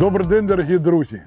Добрий день, дорогі друзі!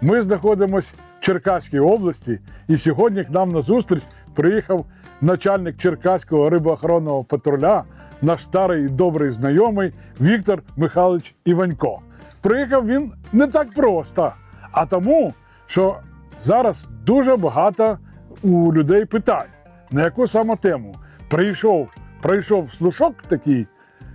Ми знаходимося в Черкаській області, і сьогодні к нам на зустріч приїхав начальник Черкаського рибоохоронного патруля, наш старий і добрий знайомий Віктор Михайлович Іванько. Приїхав він не так просто, а тому, що зараз дуже багато у людей питань, на яку саме тему. Прийшов, прийшов слушок такий,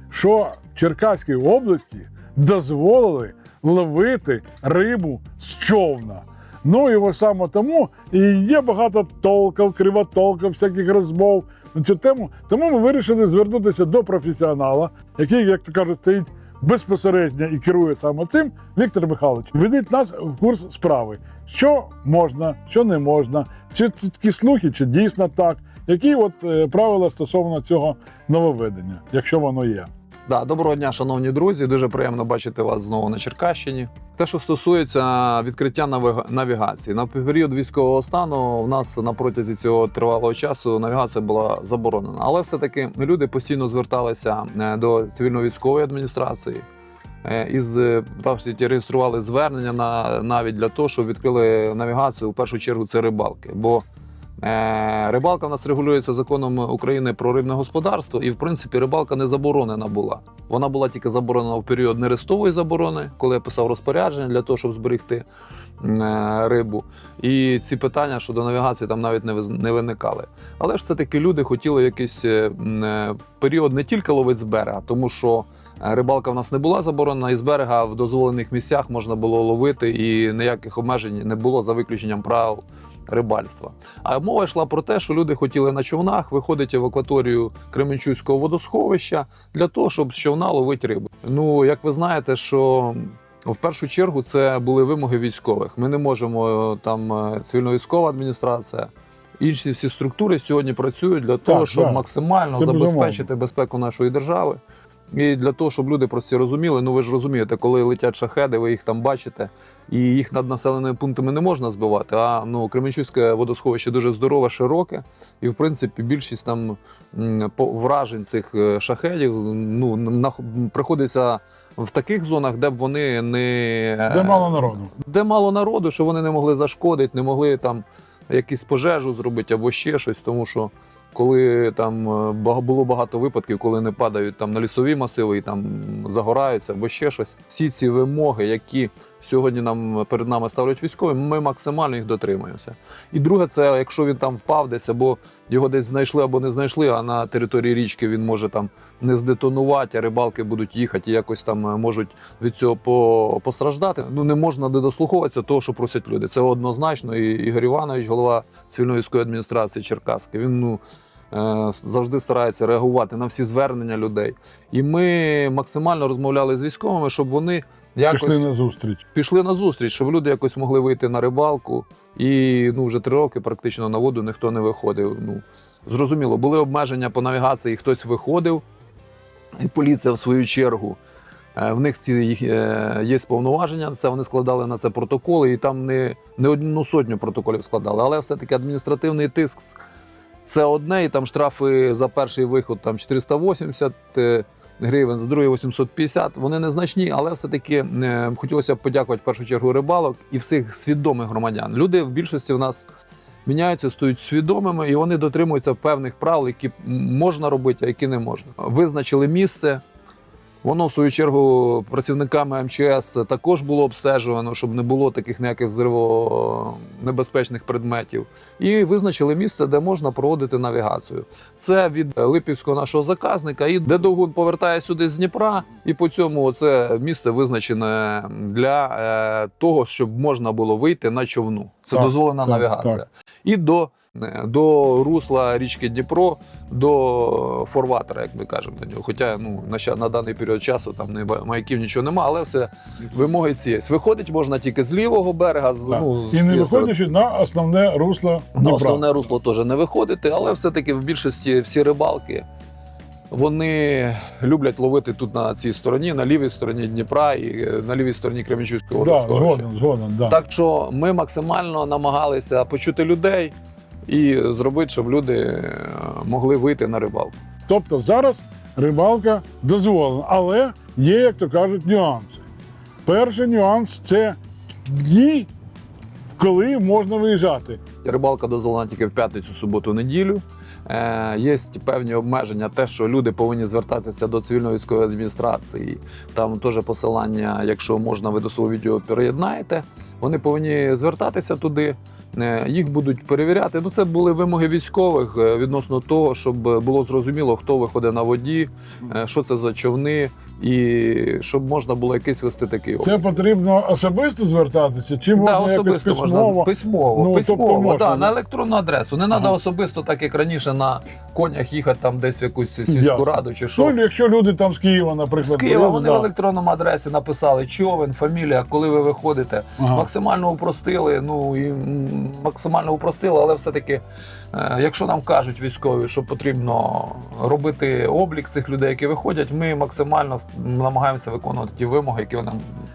що в Черкаській області дозволили ловити рибу з човна. Ну і саме тому і є багато толків, кривотолків, всяких розмов на цю тему. Тому ми вирішили звернутися до професіонала, який, як то кажуть, стоїть безпосередньо і керує саме цим. Віктор Михайлович, ведіть нас в курс справи. Що можна, що не можна, чи такі слухи, чи дійсно так. Які от е, правила стосовно цього нововведення, якщо воно є? Да, доброго дня, шановні друзі. Дуже приємно бачити вас знову на Черкащині. Те, що стосується відкриття навігації, на період військового стану в нас на протязі цього тривалого часу навігація була заборонена. Але все-таки люди постійно зверталися е, до цивільно-військової адміністрації. е, Із е, так реєстрували звернення на навіть для того, щоб відкрили навігацію. У першу чергу це рибалки. Бо Рибалка в нас регулюється законом України про рибне господарство, і в принципі рибалка не заборонена була. Вона була тільки заборонена в період нерестової заборони, коли я писав розпорядження для того, щоб зберегти е, рибу. І ці питання щодо навігації там навіть не виникали. Але ж все-таки люди хотіли якийсь е, е, період не тільки ловити з берега, тому що е, рибалка в нас не була заборонена, і з берега в дозволених місцях можна було ловити, і ніяких обмежень не було за виключенням правил рибальства. А мова йшла про те, що люди хотіли на човнах виходити в акваторію Кременчуцького водосховища для того, щоб з човна ловити рибу. Ну, як ви знаєте, що в першу чергу це були вимоги військових. Ми не можемо е, там е, цивільно-військова адміністрація. Інші всі структури сьогодні працюють для того, Так, щоб так. максимально Це забезпечити безпеку нашої держави. І для того, щоб люди просто розуміли, ну ви ж розумієте, коли летять шахеди, ви їх там бачите, і їх над населеними пунктами не можна збивати. А ну Кременчуцьке водосховище дуже здорове, широке, і в принципі більшість там вражень цих е, шахедів ну приходиться в таких зонах, де б вони не Де мало народу? де мало народу, що вони не могли зашкодити, не могли там якісь пожежу зробити або ще щось, тому що. Коли там е, було багато випадків, коли не падають там на лісові масиви і там загораються або ще щось. Всі ці вимоги, які сьогодні нам перед нами ставлять військові, ми максимально їх дотримуємося. І друге, це якщо він там впав десь або його десь знайшли або не знайшли, а на території річки він може там не здетонувати, а рибалки будуть їхати і якось там е, можуть від цього постраждати. Ну не можна не дослуховуватися того, що просять люди. Це однозначно. І Ігор Іванович, голова цивільної військової адміністрації Черкаської, він ну. Е, Завжди старається реагувати на всі звернення людей, і ми максимально розмовляли з військовими, щоб вони якось Пішли на зустріч. пішли на зустріч, щоб люди якось могли вийти на рибалку. І ну вже три роки практично на воду ніхто не виходив. Ну зрозуміло, були обмеження по навігації, хтось виходив, і поліція в свою чергу. е, В них ці їх е, є повноваження, на це вони складали на це протоколи, і там не, не одну сотню протоколів складали. Але все-таки адміністративний тиск це одне, і там штрафи за перший виход там 480 е, гривень, за другий 850. Вони незначні, але все-таки е, хотілося б подякувати в першу чергу рибалок і всіх свідомих громадян. Люди в більшості в нас міняються, стають свідомими, і вони дотримуються певних правил, які можна робити, а які не можна. Визначили місце. Воно, в свою чергу, працівниками МЧС також було обстежувано, щоб не було таких ніяких взривонебезпечних предметів. І визначили місце, де можна проводити навігацію. Це від липівського нашого заказника, і де Довгун повертає сюди з Дніпра, і по цьому це місце визначене для е, того, щоб можна було вийти на човну. Це Так, дозволена так, навігація. так. І до, до русла річки Дніпро, до форватера, як ми кажемо до нього. Хоча ну, на, ща- на даний період часу там не маяків нічого немає, але все вимоги ці є. Виходить можна тільки з лівого берега, з, Так. ну, з І не виходячи на основне русло На основне русло теж не виходити, але все-таки в більшості всі рибалки вони люблять ловити тут на цій стороні, на лівій стороні Дніпра і е, на лівій стороні Кременчуцького Да, згоден, згоден, да. Так що ми максимально намагалися почути людей і зробити, щоб люди е, могли вийти на рибалку. Тобто зараз рибалка дозволена, але є, як то кажуть, нюанси. Перший нюанс це дні, коли можна виїжджати. Рибалка дозволена тільки в п'ятницю, суботу, неділю. Е, є певні обмеження, те, що люди повинні звертатися до цивільної військової адміністрації. Там теж посилання, якщо можна, ви до свого відео переєднаєте. Вони повинні звертатися туди. Е, Їх будуть перевіряти. Ну, це були вимоги військових е, відносно того, щоб було зрозуміло, хто виходить на воді, е, що це за човни, і щоб можна було якийсь вести такий облік. Це потрібно особисто звертатися, чи можна Да, якось особисто письмово. можна письмово, Ну, письмово, тобто можна, да, на електронну адресу. Не треба Ага. особисто, так як раніше на конях їхати там десь в якусь сільську Ясно. раду чи що. Ну, якщо люди там з Києва, наприклад, З Києва вони да. в електронному адресі написали човен, фамілія, коли ви виходите. Ага. Максимально упростили, ну і максимально упростили, але все-таки, е, якщо нам кажуть військові, що потрібно робити облік цих людей, які виходять, ми максимально намагаємося виконувати ті вимоги, які вони,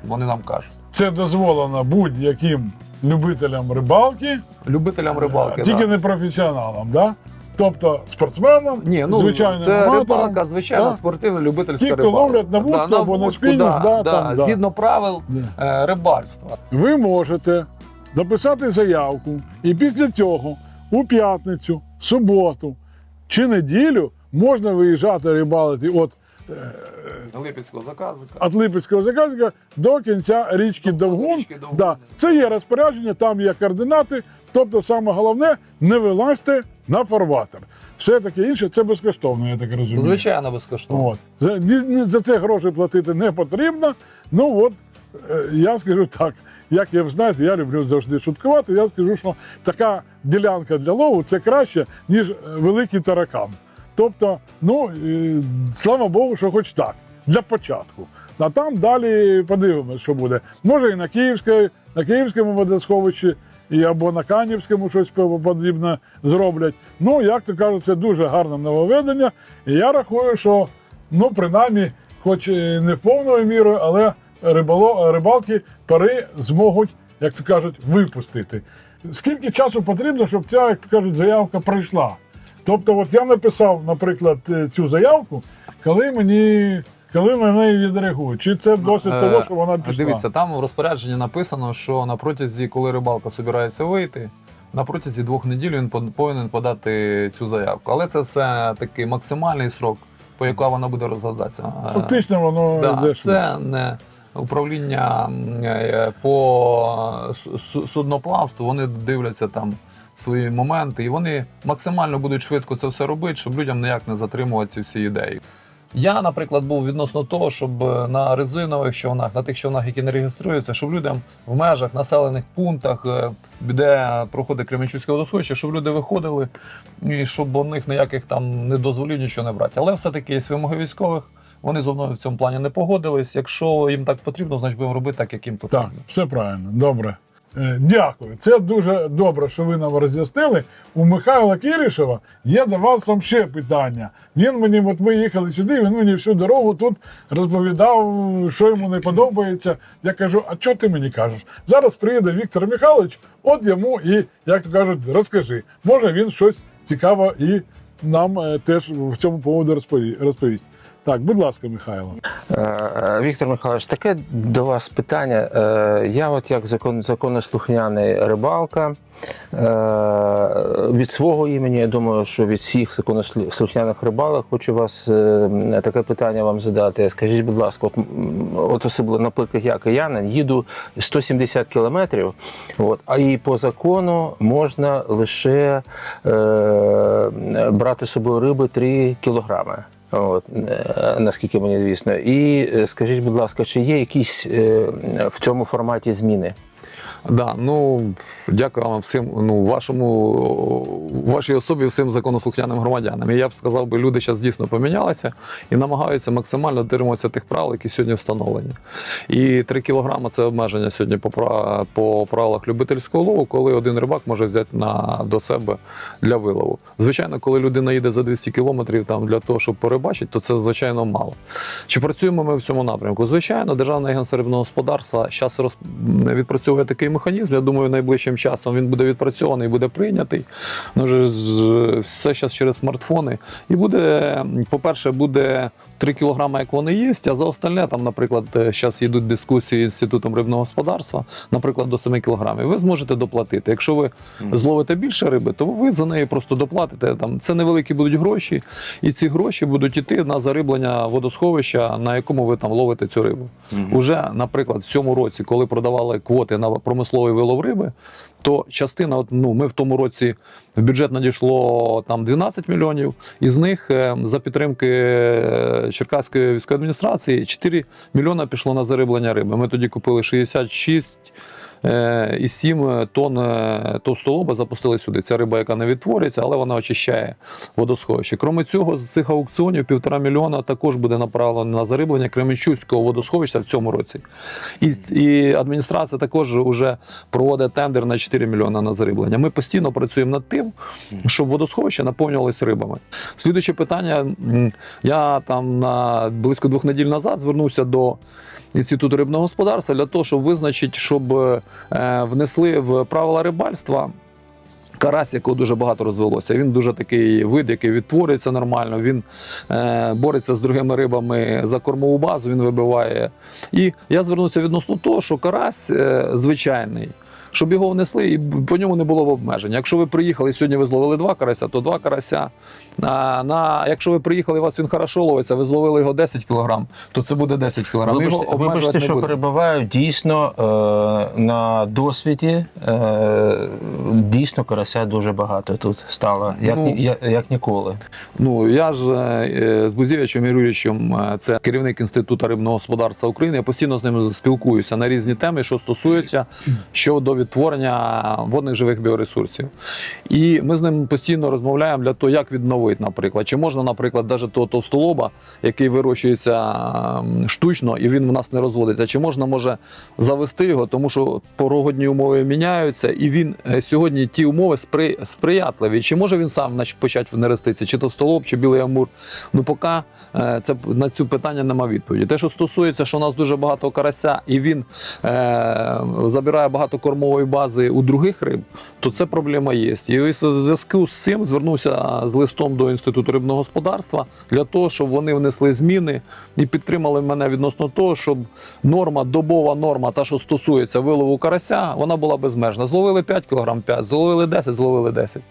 вони нам кажуть. Це дозволено будь-яким любителям рибалки, Любителям рибалки. тільки да. не професіоналам, да? тобто спортсменам, Ні, ну звичайним це рибалка, звичайна Да. спортивна любительська Ті, хто ловлять на вудку або на спінінг, да, да, да. згідно правил Да. е, рибальства. Ви можете написати заявку, і після цього у п'ятницю, суботу чи неділю можна виїжджати рибалити от Липецького заказника. від Липецького заказника до кінця річки Довгун. річки Довгун, Да. Це є розпорядження, там є координати. Тобто, саме головне, не вилазьте на фарватер. Все таке інше це безкоштовно, я так розумію. Звичайно, безкоштовно. От. За, за це гроші платити не потрібно. Ну от е, я скажу так. Як я знаєте, я люблю завжди шуткувати. Я скажу, що така ділянка для лову це краще, ніж е, великий таракан. Тобто, ну е, слава Богу, що хоч так, для початку. А там далі подивимось, що буде. Може і на Київській, на Київському водосховищі, і або на Канівському щось подібне зроблять. Ну, як то кажуть, це дуже гарне нововведення. І я рахую, що ну, принаймні, хоч і не в повною мірою, але рибало, рибалки пари зможуть, як то кажуть, випустити. Скільки часу потрібно, щоб ця, як то кажуть, заявка пройшла? Тобто, от я написав, наприклад, е, цю заявку, коли мені. Коли на неї відреагують, чи це досить Е, того, що вона пішла? Дивіться, там в розпорядженні написано, що на протязі, коли рибалка збирається вийти, на протязі двох неділь він повинен подати цю заявку. Але це все таки максимальний срок, по якому вона буде розглядатися. Е, Фактично воно Да, це не управління е, по су- су- судноплавству. Вони дивляться там свої моменти, і вони максимально будуть швидко це все робити, щоб людям ніяк не затримувати всі ідеї. Я, наприклад, був відносно того, щоб е, на резинових човнах, на тих човнах, які не реєструються, щоб людям в межах населених пунктах, е, де проходить Кременчуцьке водосховище, щоб люди виходили і щоб у них ніяких там не дозволів нічого не брати. Але все-таки є вимоги військових. Вони зо мною в цьому плані не погодились. Якщо їм так потрібно, значить будемо робити так, як їм потрібно. Так, все правильно, добре. Е, Дякую. Це дуже добре, що ви нам роз'яснили. У Михайла Кірішева є до вас там ще питання. Він мені, от ми їхали сюди, він мені всю дорогу тут розповідав, що йому не подобається. Я кажу: а що ти мені кажеш? Зараз приїде Віктор Михайлович, от йому і, як то кажуть, розкажи. Може він щось цікаве і нам е, теж в цьому поводу розповість. Так, будь ласка, Михайло. Е, Віктор Михайлович, таке до вас питання. Е, Я, от як закон, законослухняний рибалка, е, від свого імені, я думаю, що від всіх законослухняних рибалок хочу вас е, таке питання вам задати. Скажіть, будь ласка, от, от особливо, наприклад, я киянин, їду 170 кілометрів, от, а і по закону можна лише е, брати з собою риби 3 кілограми. От, е, наскільки мені звісно. І е, скажіть, будь ласка, чи є якісь е, в цьому форматі зміни? Да, ну дякую вам всім. Ну, вашому вашій особі всім законослухняним громадянам. І я б сказав би, люди зараз дійсно помінялися і намагаються максимально дотримуватися тих правил, які сьогодні встановлені. І 3 кілограми це обмеження сьогодні по, по правилах любительського лову, коли один рибак може взяти на до себе для вилову. Звичайно, коли людина їде за 200 кілометрів там для того, щоб порибачити, то це звичайно мало. Чи працюємо ми в цьому напрямку? Звичайно, Державне агентство рибного господарства зараз відпрацьовує такий механізм. Я думаю, найближчим часом він буде відпрацьований, буде прийнятий. Ну, вже все зараз через смартфони. І буде, по-перше, буде 3 кілограми, як вони є, а за остальне, там, наприклад, зараз йдуть дискусії з інститутом рибного господарства, наприклад, до 7 кілограмів. Ви зможете доплатити. Якщо ви зловите більше риби, то ви за неї просто доплатите. Там це невеликі будуть гроші, і ці гроші будуть йти на зариблення водосховища, на якому ви там ловите цю рибу. Уже, наприклад, в цьому році, коли продавали квоти на промисловий вилов риби, то частина, ну, ми в тому році в бюджет надійшло там 12 мільйонів, із них е, за підтримки е, Черкаської військової адміністрації 4 мільйона пішло на зариблення риби. Ми тоді купили 66 е, і 7 тонн е, товстолоба запустили сюди. Ця риба, яка не відтворюється, але вона очищає водосховище. Крім цього, з цих аукціонів півтора мільйона також буде направлено на зариблення Кременчуцького водосховища в цьому році. І, і адміністрація також вже проводить тендер на 4 мільйони на зариблення. Ми постійно працюємо над тим, щоб водосховища наповнювалися рибами. Слідуюче питання. Я там на близько двох неділь назад звернувся до інституту рибного господарства для того, щоб визначити, щоб е, внесли в правила рибальства. Карась, якого дуже багато розвелося. Він дуже такий вид, який відтворюється нормально. Він е, бореться з другими рибами за кормову базу, він вибиває. І я звернувся відносно того, що карась е, звичайний. Щоб його внесли, і по ньому не було б обмежень. Якщо ви приїхали сьогодні ви зловили два карася, то два карася. А, на, якщо ви приїхали, у вас він хорошо ловиться, ви зловили його 10 кг, то це буде 10 кг. Вибачте, вибачте, що перебуваю. Дійсно, е, на досвіді е, дійсно карася дуже багато тут стало, як, Ну, як, як ніколи. Ну я ж е, з Бузєвичем Юрійовичем, е, це керівник інституту рибного господарства України. Я постійно з ним спілкуюся на різні теми, що стосуються щодо відтворення водних живих біоресурсів. І ми з ним постійно розмовляємо для того, як відновити, наприклад, чи можна, наприклад, навіть того товстолоба, який вирощується штучно, і він в нас не розводиться, чи можна може завести його, тому що погодні умови міняються, і він е, сьогодні ті умови спри, сприятливі. Чи може він сам почати нереститися, чи товстолоб, чи білий амур? Ну поки це на цю питання нема відповіді. Те, що стосується, що у нас дуже багато карася, і він е, забирає багато кормової бази у других риб, то це проблема є. І в зв'язку з цим звернувся з листом до інституту рибного господарства для того, щоб вони внесли зміни і підтримали мене відносно того, щоб норма, добова норма, та що стосується вилову карася, вона була безмежна. Зловили 5 кг 5, зловили 10, зловили 10.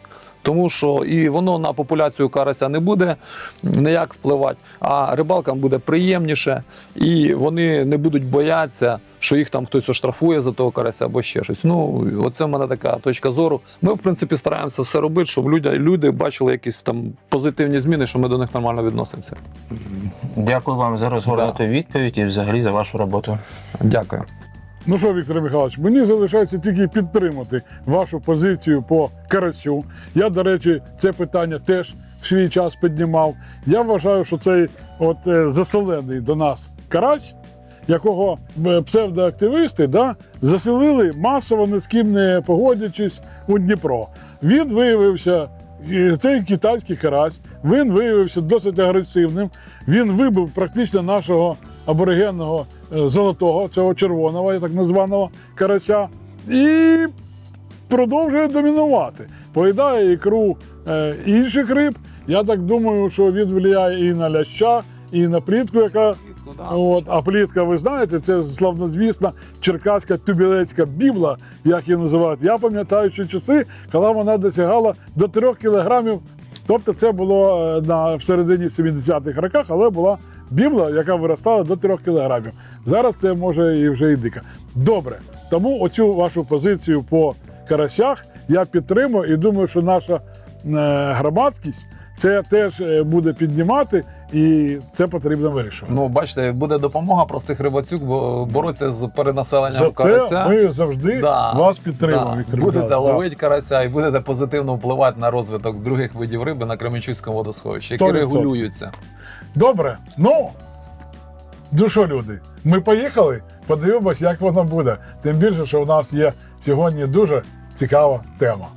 Тому що і воно на популяцію карася не буде ніяк впливати, а рибалкам буде приємніше, і вони не будуть боятися, що їх там хтось оштрафує за того карася або ще щось. Ну, оце в мене така точка зору. Ми, в принципі, стараємося все робити, щоб люди, люди бачили якісь там позитивні зміни, що ми до них нормально відносимося. Дякую вам за розгорнуту відповідь і взагалі за вашу роботу. Дякую. Ну що, Віктор Михайлович, мені залишається тільки підтримати вашу позицію по карасю. Я, до речі, це питання теж в свій час піднімав. Я вважаю, що цей от е, заселений до нас карась, якого е, псевдоактивісти да, заселили масово, ні з ким не погодячись у Дніпро. Він виявився. Цей китайський карась, він виявився досить агресивним. Він вибив практично нашого аборигенного е, золотого, цього червоного, так названого карася, і продовжує домінувати. Поїдає ікру е, інших риб. Я так думаю, що він впливає і на ляща, і на плітку, яка От, а плітка, ви знаєте, це славнозвісна черкаська тюбілецька бібла, як її називають. Я пам'ятаю, що часи, коли вона досягала до 3 кілограмів. Тобто це було е, на, в середині 70-х роках, але була бібла, яка виростала до 3 кілограмів. Зараз це може і вже і дика. Добре. Тому оцю вашу позицію по карасях я підтримую і думаю, що наша е, громадськість це теж е, буде піднімати, і це потрібно вирішувати. Ну, бачите, буде допомога простих рибацюк, бо боротися з перенаселенням За це карася. ми завжди Да, вас підтримуємо. Да. Віктор Будете Да. ловити карася і будете позитивно впливати на розвиток других видів риби на Кременчуцькому водосховищі, які регулюються. Добре, ну ну що, люди, ми поїхали, подивимось, як воно буде. Тим більше, що у нас є сьогодні дуже цікава тема.